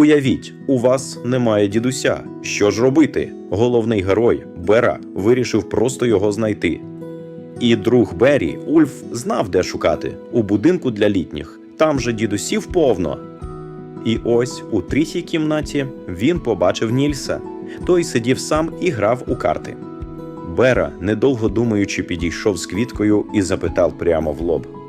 Уявіть, у вас немає дідуся. Що ж робити? Головний герой Бера вирішив просто його знайти. І друг Бері, Ульф, знав, де шукати у будинку для літніх. Там же дідусів повно. І ось у третій кімнаті він побачив Нільса. Той сидів сам і грав у карти. Бера, недовго думаючи, підійшов з квіткою і запитав прямо в лоб.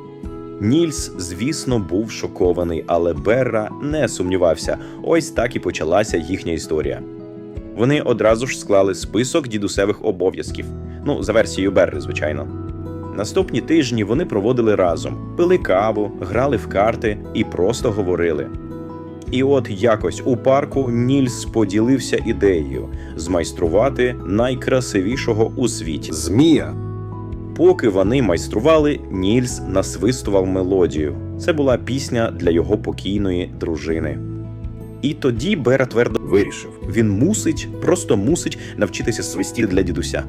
Нільс, звісно, був шокований, але Берра не сумнівався. Ось так і почалася їхня історія. Вони одразу ж склали список дідусевих обов'язків. Ну, за версією Берри, звичайно. Наступні тижні вони проводили разом, пили каву, грали в карти і просто говорили. І от якось у парку Нільс поділився ідеєю змайструвати найкрасивішого у світі. Змія. Поки вони майстрували, Нільс насвистував мелодію. Це була пісня для його покійної дружини. І тоді Бера твердо Вирішив. він мусить, просто мусить навчитися свисті для дідуся.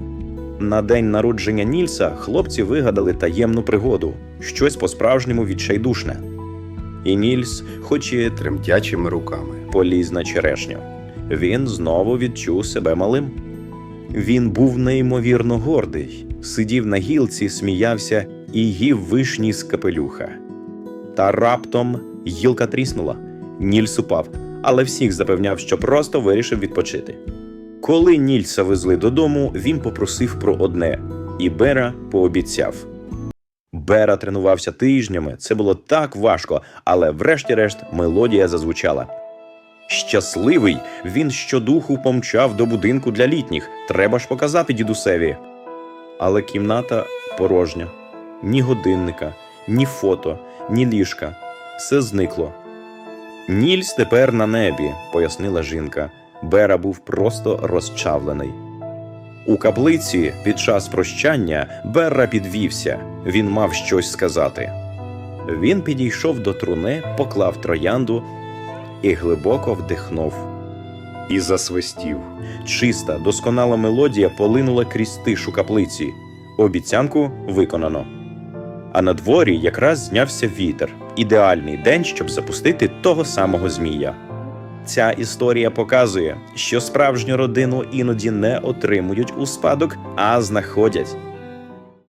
На день народження Нільса хлопці вигадали таємну пригоду, щось по-справжньому відчайдушне. І Нільс, хоч і Тремтячими руками. поліз на черешню. Він знову відчув себе малим. Він був неймовірно гордий, сидів на гілці, сміявся і їв вишні з капелюха. Та раптом гілка тріснула. Нільс упав, але всіх запевняв, що просто вирішив відпочити. Коли Нільса везли додому, він попросив про одне, і Бера пообіцяв. Бера тренувався тижнями, це було так важко, але врешті-решт мелодія зазвучала. Щасливий, він щодуху помчав до будинку для літніх. Треба ж показати дідусеві. Але кімната порожня. Ні годинника, ні фото, ні ліжка. Все зникло. Нільс тепер на небі, пояснила жінка. Бера був просто розчавлений. У каплиці під час прощання Берра підвівся. Він мав щось сказати. Він підійшов до труни, поклав троянду і глибоко вдихнув. І засвистів. Чиста, досконала мелодія полинула крізь тишу каплиці. Обіцянку виконано. А на дворі якраз знявся вітер. Ідеальний день, щоб запустити того самого змія. Ця історія показує, що справжню родину іноді не отримують у спадок, а знаходять.